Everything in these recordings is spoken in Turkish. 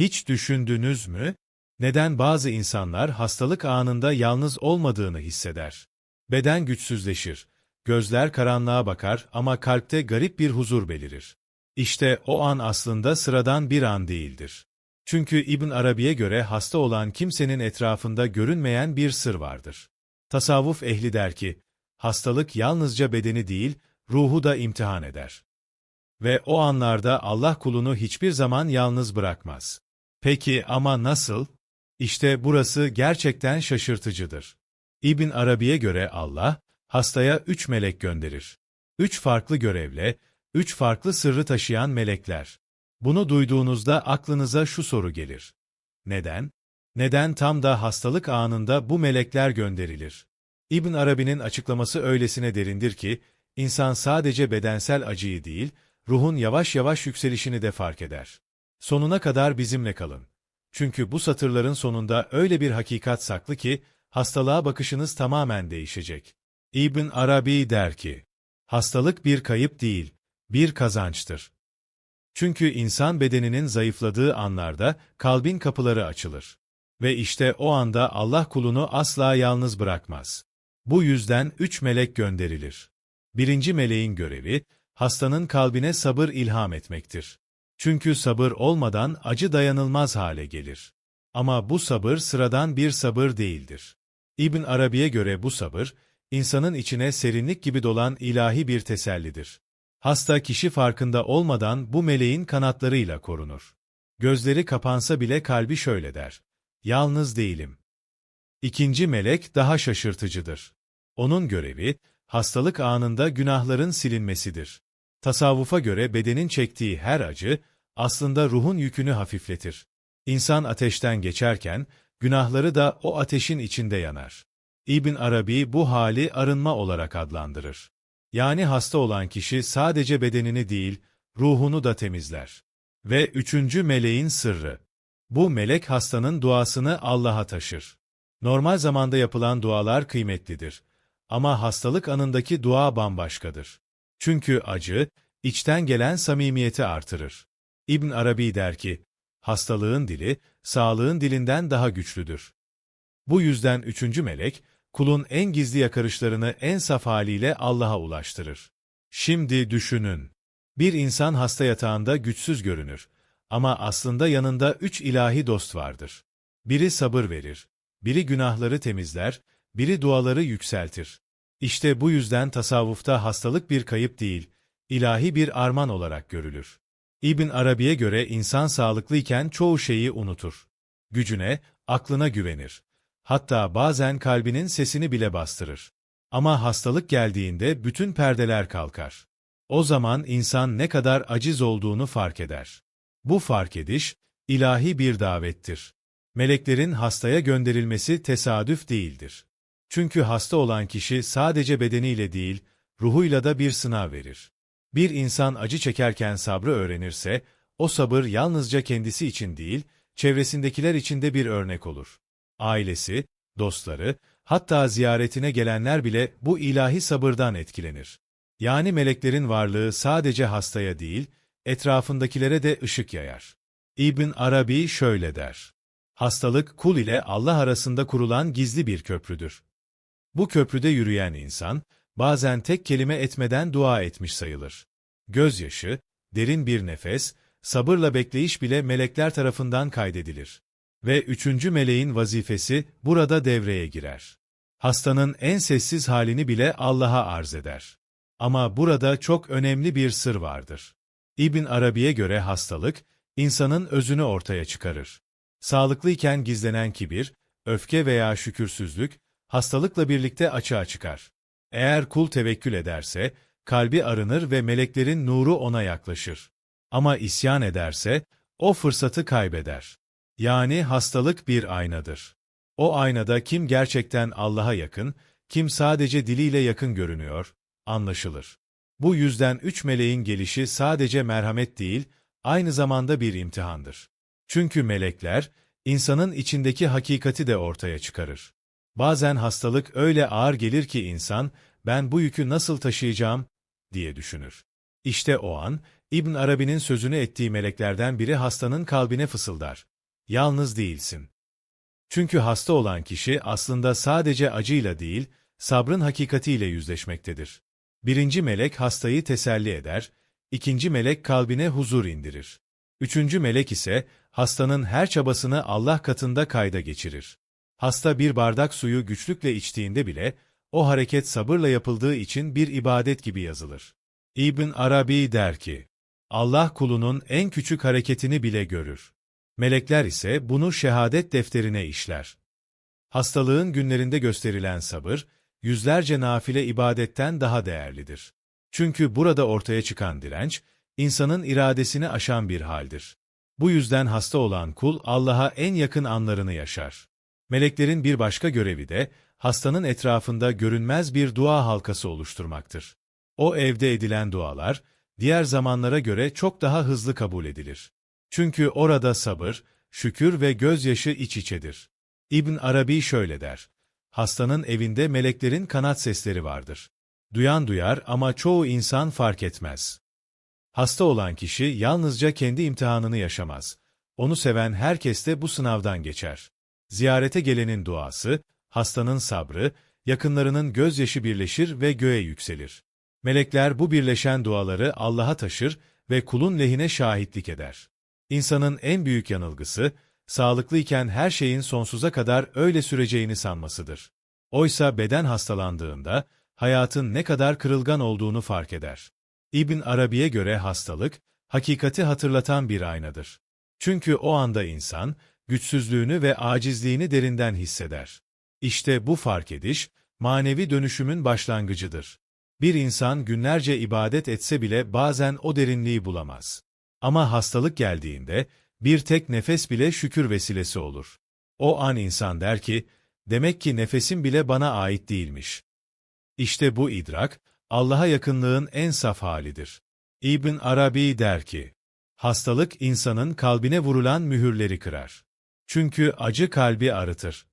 Hiç düşündünüz mü? Neden bazı insanlar hastalık anında yalnız olmadığını hisseder? Beden güçsüzleşir, gözler karanlığa bakar ama kalpte garip bir huzur belirir. İşte o an aslında sıradan bir an değildir. Çünkü İbn Arabi'ye göre hasta olan kimsenin etrafında görünmeyen bir sır vardır. Tasavvuf ehli der ki, hastalık yalnızca bedeni değil, ruhu da imtihan eder. Ve o anlarda Allah kulunu hiçbir zaman yalnız bırakmaz. Peki ama nasıl? İşte burası gerçekten şaşırtıcıdır. İbn Arabi'ye göre Allah, hastaya üç melek gönderir. Üç farklı görevle, üç farklı sırrı taşıyan melekler. Bunu duyduğunuzda aklınıza şu soru gelir. Neden? Neden tam da hastalık anında bu melekler gönderilir? İbn Arabi'nin açıklaması öylesine derindir ki, insan sadece bedensel acıyı değil, ruhun yavaş yavaş yükselişini de fark eder. Sonuna kadar bizimle kalın. Çünkü bu satırların sonunda öyle bir hakikat saklı ki, hastalığa bakışınız tamamen değişecek. İbn Arabi der ki, hastalık bir kayıp değil, bir kazançtır. Çünkü insan bedeninin zayıfladığı anlarda kalbin kapıları açılır. Ve işte o anda Allah kulunu asla yalnız bırakmaz. Bu yüzden üç melek gönderilir. Birinci meleğin görevi, hastanın kalbine sabır ilham etmektir. Çünkü sabır olmadan acı dayanılmaz hale gelir. Ama bu sabır sıradan bir sabır değildir. İbn Arabi'ye göre bu sabır, insanın içine serinlik gibi dolan ilahi bir tesellidir. Hasta kişi farkında olmadan bu meleğin kanatlarıyla korunur. Gözleri kapansa bile kalbi şöyle der. Yalnız değilim. İkinci melek daha şaşırtıcıdır. Onun görevi, hastalık anında günahların silinmesidir. Tasavvufa göre bedenin çektiği her acı, aslında ruhun yükünü hafifletir. İnsan ateşten geçerken, günahları da o ateşin içinde yanar. İbn Arabi bu hali arınma olarak adlandırır. Yani hasta olan kişi sadece bedenini değil, ruhunu da temizler. Ve üçüncü meleğin sırrı. Bu melek hastanın duasını Allah'a taşır. Normal zamanda yapılan dualar kıymetlidir. Ama hastalık anındaki dua bambaşkadır. Çünkü acı, içten gelen samimiyeti artırır. İbn Arabi der ki, hastalığın dili, sağlığın dilinden daha güçlüdür. Bu yüzden üçüncü melek, kulun en gizli yakarışlarını en saf haliyle Allah'a ulaştırır. Şimdi düşünün. Bir insan hasta yatağında güçsüz görünür. Ama aslında yanında üç ilahi dost vardır. Biri sabır verir, biri günahları temizler, biri duaları yükseltir. İşte bu yüzden tasavvufta hastalık bir kayıp değil, ilahi bir arman olarak görülür. İbn Arabi'ye göre insan sağlıklıyken çoğu şeyi unutur. Gücüne, aklına güvenir. Hatta bazen kalbinin sesini bile bastırır. Ama hastalık geldiğinde bütün perdeler kalkar. O zaman insan ne kadar aciz olduğunu fark eder. Bu fark ediş, ilahi bir davettir. Meleklerin hastaya gönderilmesi tesadüf değildir. Çünkü hasta olan kişi sadece bedeniyle değil, ruhuyla da bir sınav verir. Bir insan acı çekerken sabrı öğrenirse, o sabır yalnızca kendisi için değil, çevresindekiler için de bir örnek olur. Ailesi, dostları, hatta ziyaretine gelenler bile bu ilahi sabırdan etkilenir. Yani meleklerin varlığı sadece hastaya değil, etrafındakilere de ışık yayar. İbn Arabi şöyle der. Hastalık kul ile Allah arasında kurulan gizli bir köprüdür. Bu köprüde yürüyen insan, bazen tek kelime etmeden dua etmiş sayılır. Gözyaşı, derin bir nefes, sabırla bekleyiş bile melekler tarafından kaydedilir. Ve üçüncü meleğin vazifesi burada devreye girer. Hastanın en sessiz halini bile Allah'a arz eder. Ama burada çok önemli bir sır vardır. İbn Arabi'ye göre hastalık, insanın özünü ortaya çıkarır. Sağlıklıyken gizlenen kibir, öfke veya şükürsüzlük, hastalıkla birlikte açığa çıkar. Eğer kul tevekkül ederse, kalbi arınır ve meleklerin nuru ona yaklaşır. Ama isyan ederse, o fırsatı kaybeder. Yani hastalık bir aynadır. O aynada kim gerçekten Allah'a yakın, kim sadece diliyle yakın görünüyor, anlaşılır. Bu yüzden üç meleğin gelişi sadece merhamet değil, aynı zamanda bir imtihandır. Çünkü melekler, insanın içindeki hakikati de ortaya çıkarır. Bazen hastalık öyle ağır gelir ki insan, ben bu yükü nasıl taşıyacağım, diye düşünür. İşte o an, İbn Arabi'nin sözünü ettiği meleklerden biri hastanın kalbine fısıldar. Yalnız değilsin. Çünkü hasta olan kişi aslında sadece acıyla değil, sabrın hakikatiyle yüzleşmektedir. Birinci melek hastayı teselli eder, ikinci melek kalbine huzur indirir. Üçüncü melek ise hastanın her çabasını Allah katında kayda geçirir. Hasta bir bardak suyu güçlükle içtiğinde bile, o hareket sabırla yapıldığı için bir ibadet gibi yazılır. İbn Arabi der ki, Allah kulunun en küçük hareketini bile görür. Melekler ise bunu şehadet defterine işler. Hastalığın günlerinde gösterilen sabır, yüzlerce nafile ibadetten daha değerlidir. Çünkü burada ortaya çıkan direnç, insanın iradesini aşan bir haldir. Bu yüzden hasta olan kul Allah'a en yakın anlarını yaşar. Meleklerin bir başka görevi de, hastanın etrafında görünmez bir dua halkası oluşturmaktır. O evde edilen dualar, diğer zamanlara göre çok daha hızlı kabul edilir. Çünkü orada sabır, şükür ve gözyaşı iç içedir. İbn Arabi şöyle der, hastanın evinde meleklerin kanat sesleri vardır. Duyan duyar ama çoğu insan fark etmez. Hasta olan kişi yalnızca kendi imtihanını yaşamaz. Onu seven herkes de bu sınavdan geçer. Ziyarete gelenin duası, hastanın sabrı, yakınlarının gözyaşı birleşir ve göğe yükselir. Melekler bu birleşen duaları Allah'a taşır ve kulun lehine şahitlik eder. İnsanın en büyük yanılgısı, sağlıklıyken her şeyin sonsuza kadar öyle süreceğini sanmasıdır. Oysa beden hastalandığında, hayatın ne kadar kırılgan olduğunu fark eder. İbn Arabi'ye göre hastalık, hakikati hatırlatan bir aynadır. Çünkü o anda insan, güçsüzlüğünü ve acizliğini derinden hisseder. İşte bu fark ediş, manevi dönüşümün başlangıcıdır. Bir insan günlerce ibadet etse bile bazen o derinliği bulamaz. Ama hastalık geldiğinde, bir tek nefes bile şükür vesilesi olur. O an insan der ki, demek ki nefesim bile bana ait değilmiş. İşte bu idrak, Allah'a yakınlığın en saf halidir. İbn Arabi der ki, hastalık insanın kalbine vurulan mühürleri kırar. Çünkü acı kalbi arıtır.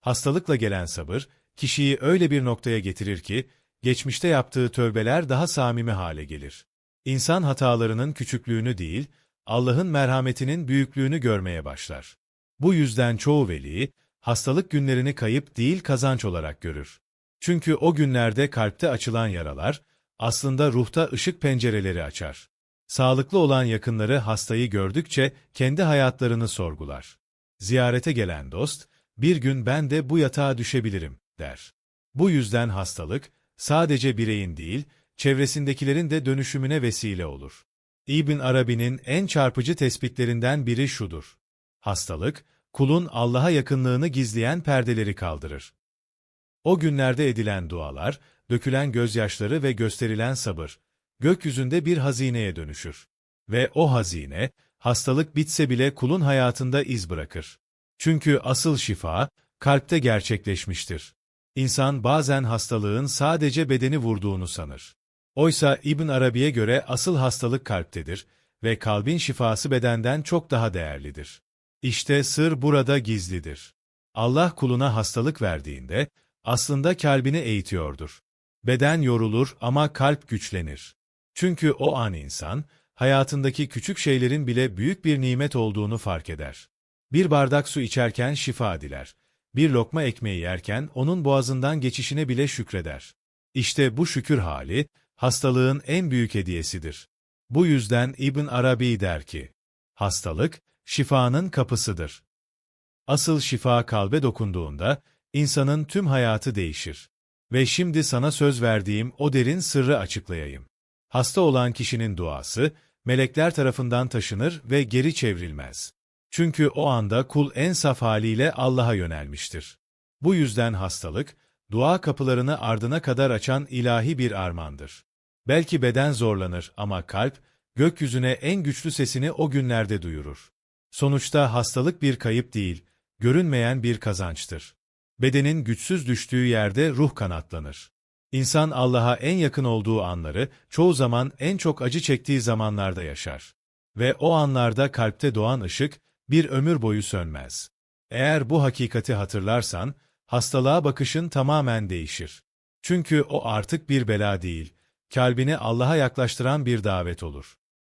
Hastalıkla gelen sabır, kişiyi öyle bir noktaya getirir ki, geçmişte yaptığı tövbeler daha samimi hale gelir. İnsan hatalarının küçüklüğünü değil, Allah'ın merhametinin büyüklüğünü görmeye başlar. Bu yüzden çoğu veli, hastalık günlerini kayıp değil kazanç olarak görür. Çünkü o günlerde kalpte açılan yaralar, aslında ruhta ışık pencereleri açar. Sağlıklı olan yakınları hastayı gördükçe kendi hayatlarını sorgular. Ziyarete gelen dost, bir gün ben de bu yatağa düşebilirim, der. Bu yüzden hastalık, sadece bireyin değil, çevresindekilerin de dönüşümüne vesile olur. İbn Arabi'nin en çarpıcı tespitlerinden biri şudur. Hastalık, kulun Allah'a yakınlığını gizleyen perdeleri kaldırır. O günlerde edilen dualar, dökülen gözyaşları ve gösterilen sabır, gökyüzünde bir hazineye dönüşür. Ve o hazine, hastalık bitse bile kulun hayatında iz bırakır. Çünkü asıl şifa, kalpte gerçekleşmiştir. İnsan bazen hastalığın sadece bedeni vurduğunu sanır. Oysa İbn Arabi'ye göre asıl hastalık kalptedir ve kalbin şifası bedenden çok daha değerlidir. İşte sır burada gizlidir. Allah kuluna hastalık verdiğinde, aslında kalbini eğitiyordur. Beden yorulur ama kalp güçlenir. Çünkü o an insan, hayatındaki küçük şeylerin bile büyük bir nimet olduğunu fark eder. Bir bardak su içerken şifa diler. Bir lokma ekmeği yerken onun boğazından geçişine bile şükreder. İşte bu şükür hali, hastalığın en büyük hediyesidir. Bu yüzden İbn Arabi der ki, hastalık, şifanın kapısıdır. Asıl şifa kalbe dokunduğunda, insanın tüm hayatı değişir. Ve şimdi sana söz verdiğim o derin sırrı açıklayayım. Hasta olan kişinin duası, melekler tarafından taşınır ve geri çevrilmez. Çünkü o anda kul en saf haliyle Allah'a yönelmiştir. Bu yüzden hastalık, dua kapılarını ardına kadar açan ilahi bir armandır. Belki beden zorlanır ama kalp, gökyüzüne en güçlü sesini o günlerde duyurur. Sonuçta hastalık bir kayıp değil, görünmeyen bir kazançtır. Bedenin güçsüz düştüğü yerde ruh kanatlanır. İnsan Allah'a en yakın olduğu anları, çoğu zaman en çok acı çektiği zamanlarda yaşar. Ve o anlarda kalpte doğan ışık, bir ömür boyu sönmez. Eğer bu hakikati hatırlarsan, hastalığa bakışın tamamen değişir. Çünkü o artık bir bela değil, kalbini Allah'a yaklaştıran bir davet olur.